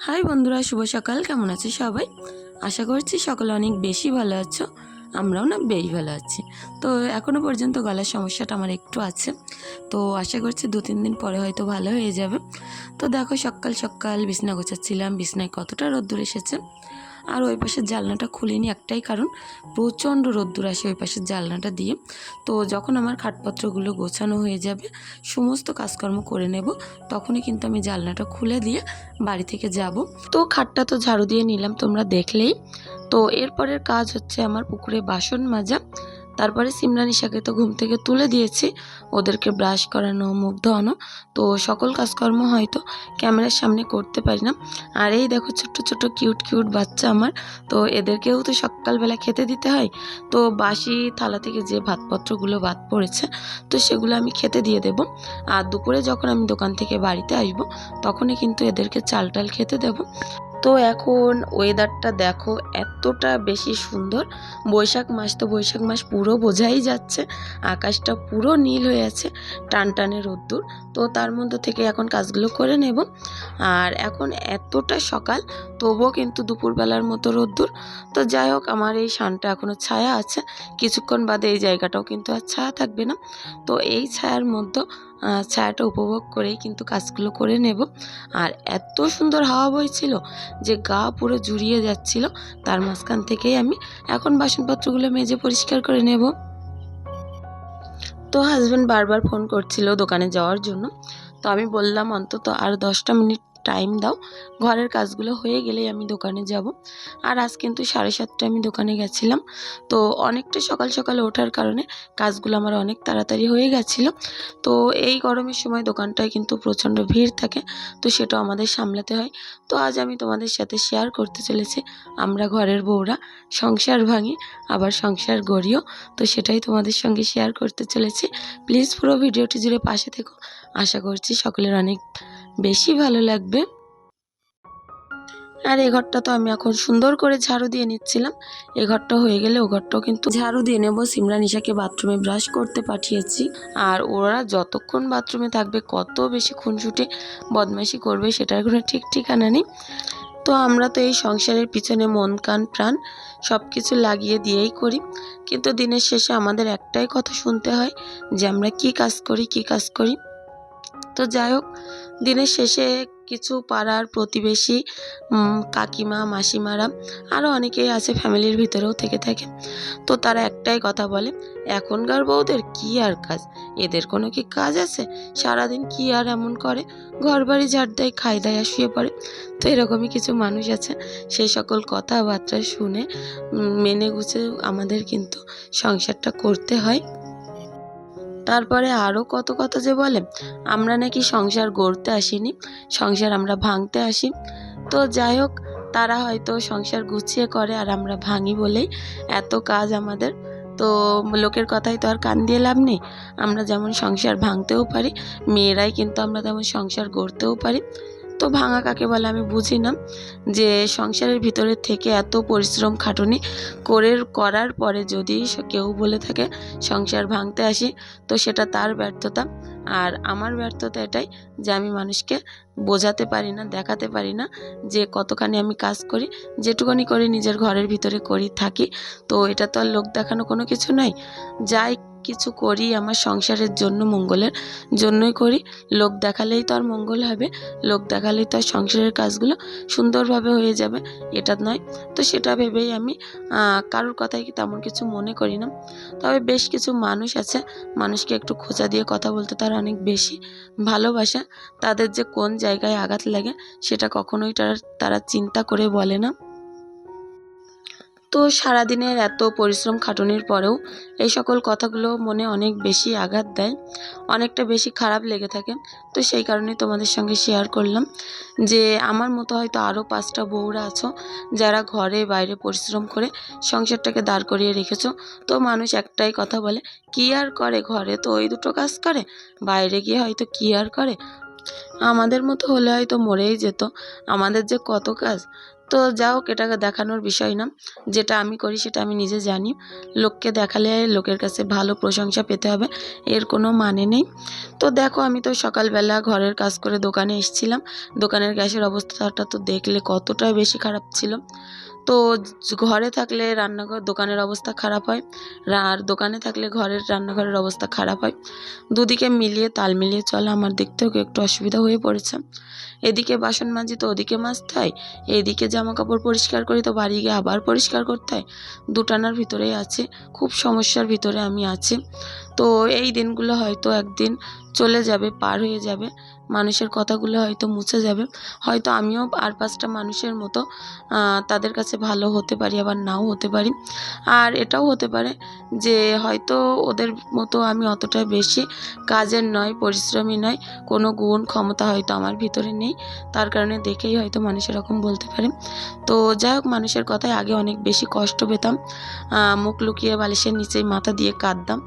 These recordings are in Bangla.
হাই বন্ধুরা, শুভ সকাল। কেমন আছে সবাই? আশা করছি সকলে অনেক বেশি ভালো আছো, আমরাও না বেশ ভালো আছি। তো এখনও পর্যন্ত গলার সমস্যাটা আমার একটু আছে। তো আশা করছি দু তিন দিন পরে হয়তো ভালো হয়ে যাবে। তো দেখো সকাল সকাল বিছনা গোছাচ্ছিলাম। বিছনায় কতটা রোদ্দুর এসেছে? আর ওই পাশের জানলাটা খুলিনি একটাই কারণ, প্রচণ্ড রোদ্দুর আসে ওই পাশের জানলাটা দিয়ে। তো যখন আমার খাটপত্রগুলো গোছানো হয়ে যাবে, সমস্ত কাজকর্ম করে নেব, তখনই কিন্তু আমি জানলাটা খুলে দিয়ে বাড়ি থেকে যাব। তো খাটটা তো ঝাড়ু দিয়ে নিলাম তোমরা দেখলেই। তো এরপরের কাজ হচ্ছে আমার পুকুরে বাসন মাজা। তারপরে সিমরানিশাকে তো ঘুম থেকে তুলে দিয়েছি। ওদেরকে ব্রাশ করানো, মুখ ধোয়ানো। তো সকল কাজকর্ম হয়তো ক্যামেরার সামনে করতে পারি না। আর এই দেখো ছোট্ট ছোট্ট কিউট কিউট বাচ্চা আমার। তো এদেরকেও তো সকালবেলা খেতে দিতে হয়। তো বাসি থালা থেকে যে ভাতপত্রগুলো বাদ পড়েছে, তো সেগুলো আমি খেতে দিয়ে দেব। আর দুপুরে যখন আমি দোকান থেকে বাড়িতে আসব, তখনই কিন্তু এদেরকে চাল টাল খেতে দেব। তো এখন ওয়েদারটা দেখো এতটা বেশি সুন্দর। বৈশাখ মাস তো বৈশাখ মাস পুরো বোঝাই যাচ্ছে। আকাশটা পুরো নীল হয়ে আছে টান টানে রোদ্দুর। তো তার মধ্যে থেকে এখন কাজগুলো করে নেব। আর এখন এতটা সকাল, তবুও কিন্তু দুপুরবেলার মতো রোদ্দুর। তো যাই হোক, আমার এই শানটা এখনও ছায়া আছে। কিছুক্ষণ বাদে এই জায়গাটাও কিন্তু আর ছায়া থাকবে না। তো এই ছায়ার মধ্যে ছায়াটা উপভোগ করেই কিন্তু কাজগুলো করে নেব। আর এত সুন্দর হাওয়া বইছিল যে গা পুরো জুড়িয়ে যাচ্ছিল, তার মাঝখান থেকেই আমি এখন বাসনপত্রগুলো মেজে পরিষ্কার করে নেব। তো হাজব্যান্ড বারবার ফোন করছিল দোকানে যাওয়ার জন্য। তো আমি বললাম, অন্তত আর দশটা মিনিট টাইম দাও। ঘরের কাজগুলো হয়ে গেলেই আমি দোকানে যাব। আর আজ কিন্তু সাড়ে সাতটায় আমি দোকানে গেছিলাম। তো অনেকটা সকাল সকালে ওঠার কারণে কাজগুলো আমার অনেক তাড়াতাড়ি হয়ে গেছিল। তো এই গরমের সময় দোকানটায় কিন্তু প্রচণ্ড ভিড় থাকে। তো সেটাও আমাদের সামলাতে হয়। তো আজ আমি তোমাদের সাথে শেয়ার করতে চলেছি। আমরা ঘরের বউরা, সংসার ভাঙি, আবার সংসার গড়িও। তো সেটাই তোমাদের সঙ্গে শেয়ার করতে চলেছি। প্লিজ পুরো ভিডিওটি জুড়ে পাশে থেকো। আশা করছি সকলের অনেক বেশি ভালো লাগবে। আর এই ঘরটা তো আমি এখন সুন্দর করে ঝাড়ু দিয়ে নিচ্ছিলাম। এই ঘরটা হয়ে গেলে ও ঘরটাও কিন্তু ঝাড়ু দিয়ে নেব। সিমরান নিশাকে বাথরুমে ব্রাশ করতে পাঠিয়েছি। আর ওরা যতক্ষণ বাথরুমে থাকবে, কত বেশি খুনসুটে বদমাইশি করবে সেটার কোনো ঠিক ঠিকানা নেই। তো আমরা তো এই সংসারের পিছনে মন, কান, প্রাণ সব কিছু লাগিয়ে দিয়েই করি। কিন্তু দিনের শেষে আমাদের একটাই কথা শুনতে হয় যে আমরা কি কাজ করি, কি কাজ করি। তো যাই হোক দিনের শেষে কিছু পাড়ার প্রতিবেশী কাকিমা, মাসিমারা আরও অনেকেই আছে ফ্যামিলির ভিতরেও থেকে থাকে। তো তারা একটাই কথা বলে, এখনকার বউদের কি আর কাজ? এদের কোনো কি কাজ আছে? সারাদিন কি আর এমন করে? ঘর বাড়ি ঝাড় দেয় খাই দেয় আর শুয়ে পড়ে। তো এরকমই কিছু মানুষ আছে, সেই সকল কথাবার্তা শুনে মেনে গুছে আমাদের কিন্তু সংসারটা করতে হয়। তারপরে আরও কত কথা যে বলে, আমরা নাকি সংসার গড়তে আসিনি, সংসার আমরা ভাঙতে আসি। তো যাই হোক, তারা হয়তো সংসার গুছিয়ে করে আর আমরা ভাঙি বলেই এত কাজ আমাদের। তো লোকের কথাই তো আর কান দিয়ে লাভ নেই, আমরা যেমন সংসার ভাঙতেও পারি, মেয়েরাই কিন্তু আমরা তেমন সংসার গড়তেও পারি। তো ভাঙা কাকে বলে আমি বুঝি না, যে সংসারের ভিতরে থেকে এত পরিশ্রম খাটুনি করে, করার পরে যদি কেউ বলে থাকে সংসার ভাঙতে আসি, তো সেটা তার ব্যর্থতা। আর আমার ব্যর্থতা এটাই যে আমি মানুষকে বোঝাতে পারি না, দেখাতে পারি না যে কতখানি আমি কাজ করি, যেটুকুনি করি নিজের ঘরের ভিতরে করি, থাকি। তো এটা তো আর লোক দেখানো কোনো কিছু নয় যাই কিছু করি, আমার সংসারের জন্য, মঙ্গলের জন্যই করি। লোক দেখালেই তো আর মঙ্গল হবে, লোক দেখালেই তো আর সংসারের কাজগুলো সুন্দরভাবে হয়ে যাবে, এটা নয়। তো সেটা ভেবেই আমি কারোর কথাই তেমন কিছু মনে করি না। তবে বেশ কিছু মানুষ আছে, মানুষকে একটু খোঁচা দিয়ে কথা বলতে তারা অনেক বেশি ভালোবাসে। তাদের যে কোন জায়গায় আঘাত লাগে, সেটা কখনোই তারা তারা চিন্তা করে বলে না। তো সারাদিনের এত পরিশ্রম খাটুনির পরেও এই সকল কথাগুলো মনে অনেক বেশি আঘাত দেয়, অনেকটা বেশি খারাপ লেগে থাকে। তো সেই কারণে তোমাদের সঙ্গে শেয়ার করলাম যে আমার মতো হয়তো আরও পাঁচটা বউরা আছো যারা ঘরে বাইরে পরিশ্রম করে সংসারটাকে দাঁড় করিয়ে রেখেছো। তো মানুষ একটাই কথা বলে, কি আর করে ঘরে? তো ওই দুটো কাজ করে, বাইরে গিয়ে হয়তো কি আর করে? আমাদের মতো হলে হয়তো মরেই যেত। আমাদের যে কত কাজ তো যা হোক, এটাকে দেখানোর বিষয় না। যেটা আমি করি, সেটা আমি নিজে জানি। লোককে দেখালে লোকের কাছে ভালো প্রশংসা পেতে হবে, এর কোনো মানে নেই। তো দেখো, আমি তো সকালবেলা ঘরের কাজ করে দোকানে এসেছিলাম। দোকানের গ্যাসের অবস্থাটা তো দেখলে কতটা বেশি খারাপ ছিল। তো ঘরে থাকলে রান্নাঘর, দোকানের অবস্থা খারাপ হয়। আর দোকানে থাকলে ঘরের রান্নাঘরের অবস্থা খারাপ হয়। দুদিকে মিলিয়ে তাল মিলিয়ে চলা আমার দিক দেখতেও একটু অসুবিধা হয়ে পড়েছে। এদিকে বাসন মাজি তো ওদিকে মাজতে হয়, এদিকে জামা কাপড় পরিষ্কার করি তো বাড়ি গিয়ে আবার পরিষ্কার করতে হয়। দুটানার ভিতরেই আছে, খুব সমস্যার ভিতরে আমি আছি। তো এই দিনগুলো হয়তো একদিন চলে যাবে, পার হয়ে যাবে। মানুষের কথাগুলো হয়তো মুছে যাবে। হয়তো আমিও আর পাঁচটা মানুষের মতো তাদের কাছে ভালো হতে পারি, আবার নাও হতে পারি। আর এটাও হতে পারে যে হয়তো ওদের মতো আমি অতটা বেশি কাজের নয়, পরিশ্রমী নয়, কোনো গুণ ক্ষমতা হয়তো আমার ভিতরে নেই। তার কারণে দেখেই হয়তো মানুষ এরকম বলতে পারে। তো যাই হোক, মানুষের কথায় আগে অনেক বেশি কষ্ট পেতাম। মুখ লুকিয়ে বালিশের নিচেই মাথা দিয়ে কাঁদতাম।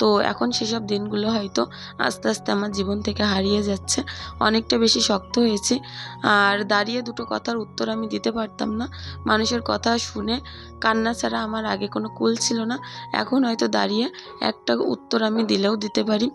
তো এখন সেসব দিনগুলো হয়তো আস্তে আস্তে আমার জীবন থেকে হারিয়ে যাচ্ছে। অনেকটা বেশি শক্ত হয়েছে। আর দাঁড়িয়ে দুটো কথার উত্তর আমি দিতে পারতাম না। মানুষের কথা শুনে কান্না ছাড়া আমার আগে কোনো কুল ছিল না। এখন হয়তো দাঁড়িয়ে একটা উত্তর আমি দিলেও দিতে পারি।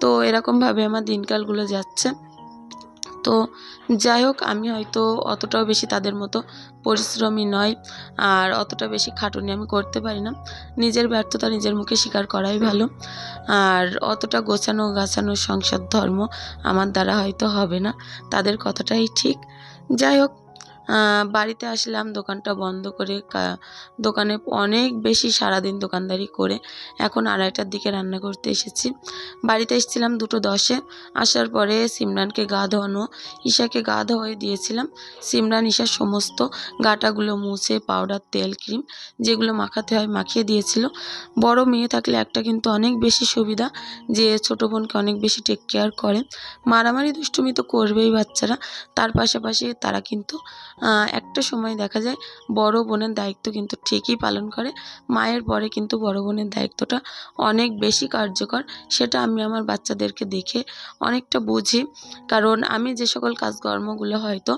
তো এরকমভাবে আমার দিনকালগুলো যাচ্ছে। তো যাই হোক, আমি হয়তো অতটাও বেশি তাদের মতো পরিশ্রমী নয় আর অতটা বেশি খাটুনি আমি করতে পারি না। নিজের ব্যর্থতা নিজের মুখে স্বীকার করাই ভালো। আর অতটা গোছানো গাছানো সংসার ধর্ম আমার দ্বারা হয়তো হবে না। তাদের কথাটাই ঠিক। যাই হোক বাড়িতে আসলাম, দোকানটা বন্ধ করে দোকানে অনেক বেশি সারাদিন দোকানদারি করে এখন আড়াইটার দিকে রান্না করতে এসেছি। বাড়িতে এসেছিলাম দুটো দশে, আসার পরে সিমরানকে গা ধোয়ানো, ঈশাকে গা ধোয়াই দিয়েছিলাম। সিমরান ঈশার সমস্ত গাটাগুলো মুছে, পাউডার, তেল, ক্রিম যেগুলো মাখাতে হয় মাখিয়ে দিয়েছিল। বড় মেয়ে থাকলে একটা কিন্তু অনেক বেশি সুবিধা যে ছোটো বোনকে অনেক বেশি টেক কেয়ার করে। মারামারি দুষ্টুমি তো করবেই বাচ্চারা, তার পাশাপাশি তারা কিন্তু একটা সময় দেখা যায় বড় বোনের দায়িত্ব কিন্তু ঠিকই পালন করে। মায়ের পরে কিন্তু বড় বোনের দায়িত্বটা অনেক বেশি কার্যকর, সেটা আমি আমার বাচ্চাদেরকে দেখে অনেকটা বুঝি। কারণ আমি যে সকল কাজকর্মগুলো হয়তো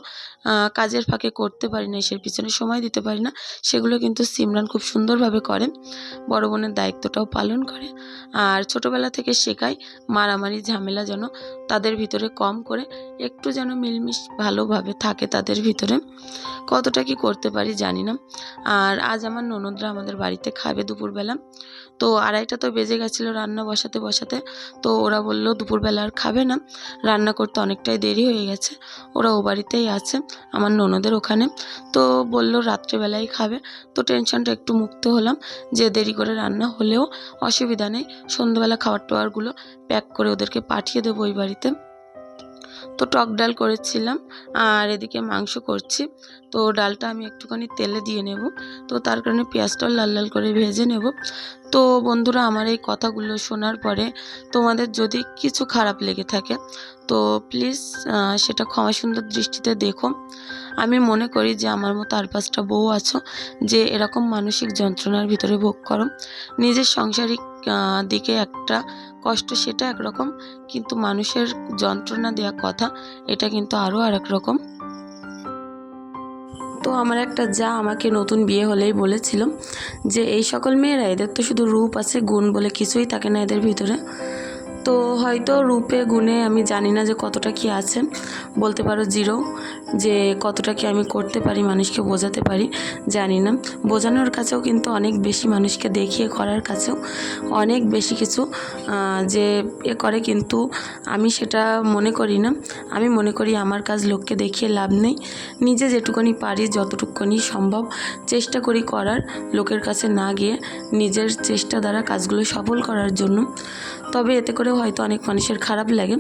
কাজের ফাঁকে করতে পারি না, এসের পিছনে সময় দিতে পারি না, সেগুলো কিন্তু সিমরান খুব সুন্দরভাবে করে, বড় বোনের দায়িত্বটাও পালন করে। আর ছোটোবেলা থেকে শেখায় মারামারি, ঝামেলা যেন তাদের ভিতরে কম করে, একটু যেন মিলমিশ ভালোভাবে থাকে তাদের ভিতরে। কতটা কি করতে পারি জানি না। আর আজ আমার ননদরা আমাদের বাড়িতে খাবে দুপুরবেলা। তো আড়াইটা তো বেজে গেছিল রান্না বসাতে বসাতে। তো ওরা বলল দুপুরবেলা আর খাবে না। রান্না করতে অনেকটাই দেরি হয়ে গেছে। ওরা ও বাড়িতেই আছে, আমার ননদের ওখানে। তো বলল রাত্রেবেলাই খাবে। তো টেনশনটা একটু মুক্ত হলাম যে দেরি করে রান্না হলেও অসুবিধা নেই। সন্ধ্যাবেলা খাবার টাবারগুলো প্যাক করে ওদেরকে পাঠিয়ে দেবো ওই বাড়িতে। তো টক ডাল করেছিলাম আর এদিকে মাংস করছি। তো ডালটা আমি একটুখানি তেলে দিয়ে নেব। তো তার কারণে পেঁয়াজটাও লাল লাল করে ভেজে নেব। তো বন্ধুরা, আমার এই কথাগুলো শোনার পরে তোমাদের যদি কিছু খারাপ লেগে থাকে, তো প্লিজ সেটা ক্ষমা সুন্দর দৃষ্টিতে দেখো। আমি মনে করি যে আমার মতো আর পাঁচটা বউ আছো যে এরকম মানসিক যন্ত্রণার ভিতরে ভোগ করো। নিজের সাংসারিক দিকে একটা কষ্ট সেটা একরকম, কিন্তু মানুষের যন্ত্রণা দেওয়া কথা, এটা কিন্তু আরও আর রকম। তো আমার একটা যা আমাকে নতুন বিয়ে হলেই বলেছিল যে, এই সকল মেয়েরা, এদের তো শুধু রূপ আছে, গুণ বলে কিছুই থাকে না এদের ভিতরে। তো হয়তো রূপে, গুণে আমি জানি না যে কতটা কি আছে, বলতে পারো জিরো। যে কতটা কি আমি করতে পারি, মানুষকে বোঝাতে পারি, জানি না। বোঝানোর কাছেও কিন্তু অনেক বেশি মানুষকে দেখিয়ে করার কাছেও অনেক বেশি কিছু যে এ করে কিন্তু আমি সেটা মনে করি না। আমি মনে করি আমার কাজ লোককে দেখিয়ে লাভ নেই। নিজে যেটুকুনি পারি, যতটুকুনি সম্ভব চেষ্টা করি করার, লোকের কাছে না গিয়ে নিজের চেষ্টা দ্বারা কাজগুলো সফল করার জন্য। তবে এতে করে হয়তো অনেক মানুষের খারাপ লাগে।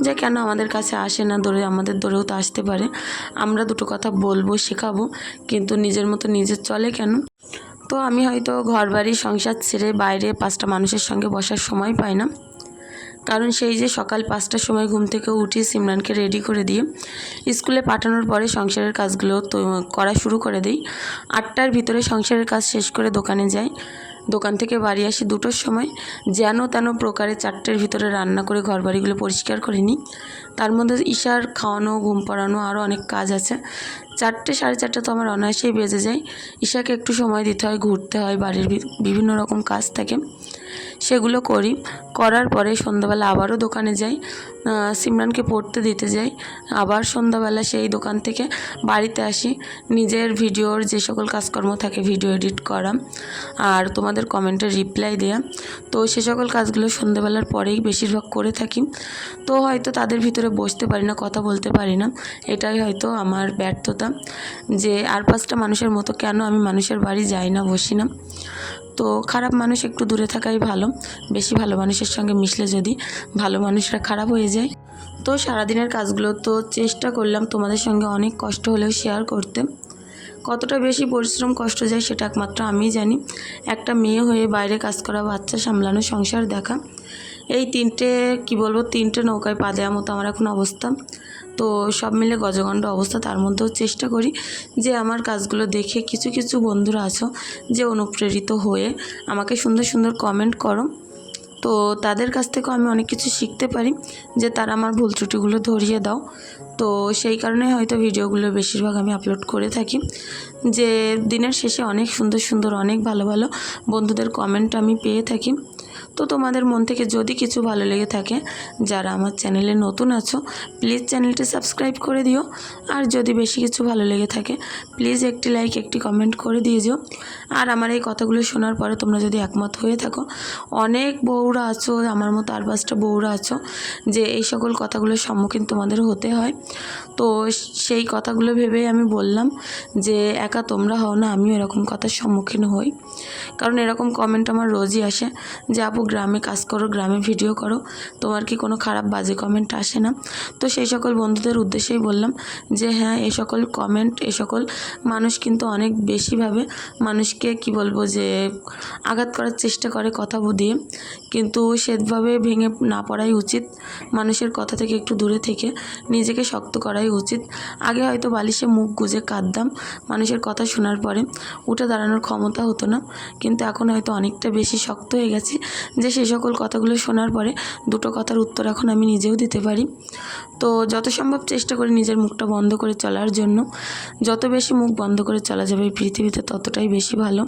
যে কেন আমাদের কাছে আসে না দৌড়ে আমাদের ধরেও তো আসতে পারে। আমরা দুটো কথা বলব, শেখাবো, কিন্তু নিজের মতো নিজের চলে কেন? তো আমি হয়তো ঘর বাড়ি, সংসার ছেড়ে বাইরে পাঁচটা মানুষের সঙ্গে বসার সময় পাই না। কারণ সেই যে সকাল পাঁচটার সময় ঘুম থেকে উঠি সিমরানকে রেডি করে দিয়ে স্কুলে পাঠানোর পরে সংসারের কাজগুলো করা শুরু করে দিই। আটটার ভিতরে সংসারের কাজ শেষ করে দোকানে যাই। দোকান থেকে বাড়ি আসি দুটোর সময়, যেন তেন প্রকারে চারটের ভিতরে রান্না করে ঘর বাড়িগুলো পরিষ্কার করে নিই। তার মধ্যে ঈশার খাওয়ানো, ঘুম পাড়ানো আরও অনেক কাজ আছে। চারটে সাড়ে চারটে তো আমার অনায়াসেই বেজে যায়। ঈশাকে একটু সময় দিতে হয়, ঘুরতে হয়, বাড়ির বিভিন্ন রকম কাজ থাকে। সেগুলো করি। করার পরে সন্ধ্যাবেলা আবারও দোকানে যাই। সিমরানকে পড়তে দিতে যাই। আবার সন্ধ্যাবেলা সেই দোকান থেকে বাড়িতে আসি। নিজের ভিডিওর যে সকল কাজকর্ম থাকে ভিডিও এডিট করা আর তোমাদের কমেন্টের রিপ্লাই দেওয়া তো সে সকল কাজগুলো সন্ধ্যাবেলার পরেই বেশিরভাগ করে থাকি। তো হয়তো তাদের ভিতরে বসতে পারি না, কথা বলতে পারি না। এটাই হয়তো আমার ব্যর্থতা যে আর পাঁচটা মানুষের মতো কেন আমি মানুষের বাড়ি যাই না, বসি না। তো খারাপ মানুষ একটু দূরে থাকাই ভালো। বেশি ভালো মানুষের সঙ্গে মিশলে যদি ভালো মানুষরা খারাপ হয়ে যায়। তো সারাদিনের কাজগুলো তো চেষ্টা করলাম তোমাদের সঙ্গে অনেক কষ্ট হলেও শেয়ার করতে। কতটা বেশি পরিশ্রম কষ্ট যায় সেটা একমাত্র আমি জানি। একটা মেয়ে হয়ে বাইরে কাজ করা, বাচ্চা সামলানো, সংসার দেখা। এই তিনটে, কি বলব, তিনটে নৌকায় পা দেওয়ার মতো আমার এখন অবস্থা। তো সব মিলে গজগণ্ড অবস্থা। তার মধ্যেও চেষ্টা করি যে আমার কাজগুলো দেখে কিছু কিছু বন্ধুরা আছো যে অনুপ্রেরিত হয়ে আমাকে সুন্দর সুন্দর কমেন্ট করো। তো তাদের কাছ থেকেও আমি অনেক কিছু শিখতে পারি যে তারা আমার ভুল ত্রুটিগুলো ধরিয়ে দাও। তো সেই কারণে হয়তো ভিডিওগুলো বেশিরভাগ আমি আপলোড করে থাকি। যে দিনের শেষে অনেক সুন্দর সুন্দর, অনেক ভালো ভালো বন্ধুদের কমেন্ট আমি পেয়ে থাকি। তো তোমাদের মন থেকে যদি কিছু ভালো লেগে থাকে, যারা আমার চ্যানেলে নতুন আছো প্লিজ চ্যানেলটি সাবস্ক্রাইব করে দিও। আর যদি বেশি কিছু ভালো লেগে থাকে প্লিজ একটি লাইক একটি কমেন্ট করে দিয়ে যেও। আর আমার এই কথাগুলো শোনার পরে তোমরা যদি একমত হয়ে থাকো, অনেক বউরা আছো, আমার মতো আর পাঁচটা বউরা আছো, যে এই সকল কথাগুলোর সম্মুখীন তোমাদের হতে হয়। তো সেই কথাগুলো ভেবেই আমি বললাম যে, একা তোমরা হও না, আমিও এরকম কথার সম্মুখীন হই। কারণ এরকম কমেন্ট আমার রোজই আসে যে, আপু গ্রামে কাজ করো, গ্রামে ভিডিও করো, তোমার কি কোনো খারাপ বাজে কমেন্ট আসে না? তো সেই সকল বন্ধুদের উদ্দেশ্যেই বললাম যে হ্যাঁ এই সকল কমেন্ট এই সকল মানুষ কিন্তু অনেক বেশিভাবে মানুষকে কি বলব যে আঘাত করার চেষ্টা করে কথা দিয়ে কিন্তু সেভাবে ভেঙে না পড়াই উচিত, মানুষের কথা থেকে একটু দূরে থেকে নিজেকে শক্ত করাই উচিত। আগে হয়তো বালিশে মুখ গুজে কাঁদতাম, মানুষের কথা শোনার পরে উঠে দাঁড়ানোর ক্ষমতা হতো না, কিন্তু এখন হয়তো অনেকটা বেশি শক্ত হয়ে গেছি যে সেই সকল কথাগুলো শোনার পরে দুটো কথার উত্তর এখন আমি নিজেও দিতে পারি। তো যত সম্ভব চেষ্টা করি নিজের মুখটা বন্ধ করে চলার জন্য। যত বেশি মুখ বন্ধ করে চলা যাবে পৃথিবীতে ততটাই বেশি ভালো।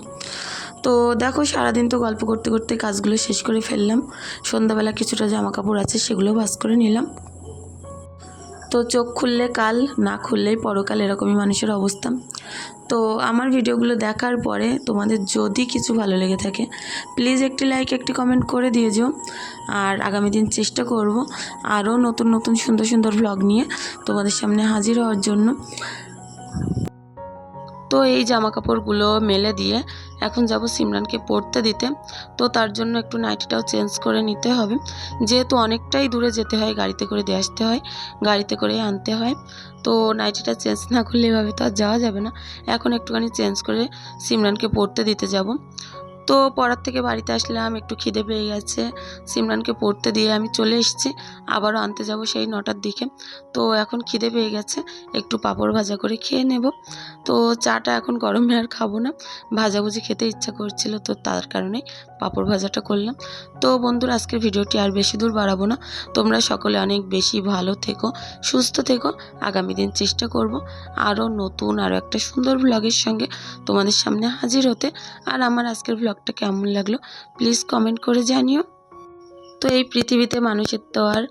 তো দেখো সারাদিন তো গল্প করতে করতে কাজগুলো শেষ করে ফেললাম। সন্ধ্যাবেলা কিছুটা জামা কাপড় আছে সেগুলো ভাস করে নিলাম। তো চোখ খুললে কাল, না খুললেই পরকাল, এরকমই মানুষের অবস্থা। তো আমার ভিডিওগুলো দেখার পরে তোমাদের যদি কিছু ভালো লেগে থাকে প্লিজ একটি লাইক একটি কমেন্ট করে দিয়ে যেও। আর আগামী দিন চেষ্টা করব আরও নতুন নতুন, সুন্দর সুন্দর ভ্লগ নিয়ে তোমাদের সামনে হাজির হওয়ার জন্য। তো এই জামা কাপড়গুলো মেলে দিয়ে এখন যাব সিমরানকে পড়তে দিতে। তো তার জন্য একটু নাইটিটাও চেঞ্জ করে নিতে হবে। যেহেতু অনেকটাই দূরে যেতে হয়, গাড়িতে করে দিয়ে আসতে হয়, গাড়িতে করে আনতে হয়। তো নাইটিটা চেঞ্জ না করলে এভাবে তো আর যাওয়া যাবে না। এখন একটুখানি চেঞ্জ করে সিমরানকে পড়তে দিতে যাব। তো পড়ার থেকে বাড়িতে আসলাম, একটু খিদে পেয়ে গেছে। সিমরানকে পড়তে দিয়ে আমি চলে এসেছি, আবারও আনতে যাব সেই নটার দিকে। তো এখন খিদে পেয়ে গেছে, একটু পাঁপড় ভাজা করে খেয়ে নেব। তো চাটা এখন গরমে আর খাব না, ভাজাভুজি খেতে ইচ্ছা করছিল তো তার কারণেই পাঁপড় ভাজাটা করলাম। তো বন্ধুরা, আজকের ভিডিওটি আর বেশি দূর বাড়াবো না। তোমরা সকলে অনেক বেশি ভালো থেকো, সুস্থ থেকো। আগামী দিন চেষ্টা করব আরও নতুন, আরও একটা সুন্দর ভ্লগের সঙ্গে তোমাদের সামনে হাজির হতে। আর আমার আজকের ভ্লগটা কেমন লাগল প্লিজ কমেন্ট করে জানিও। তো এই পৃথিবীতে মানুষের তো আর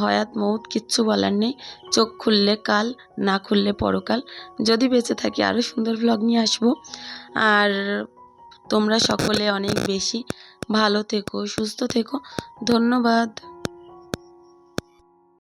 হয়াত মৌত কিচ্ছু বলার নেই। চোখ খুললে কাল, না খুললে পরকাল। যদি বেঁচে থাকি আরও সুন্দর ভ্লগ নিয়ে আসব। আর তোমরা সকলে অনেক বেশি ভালো থেকো সুস্থ থেকো। ধন্যবাদ।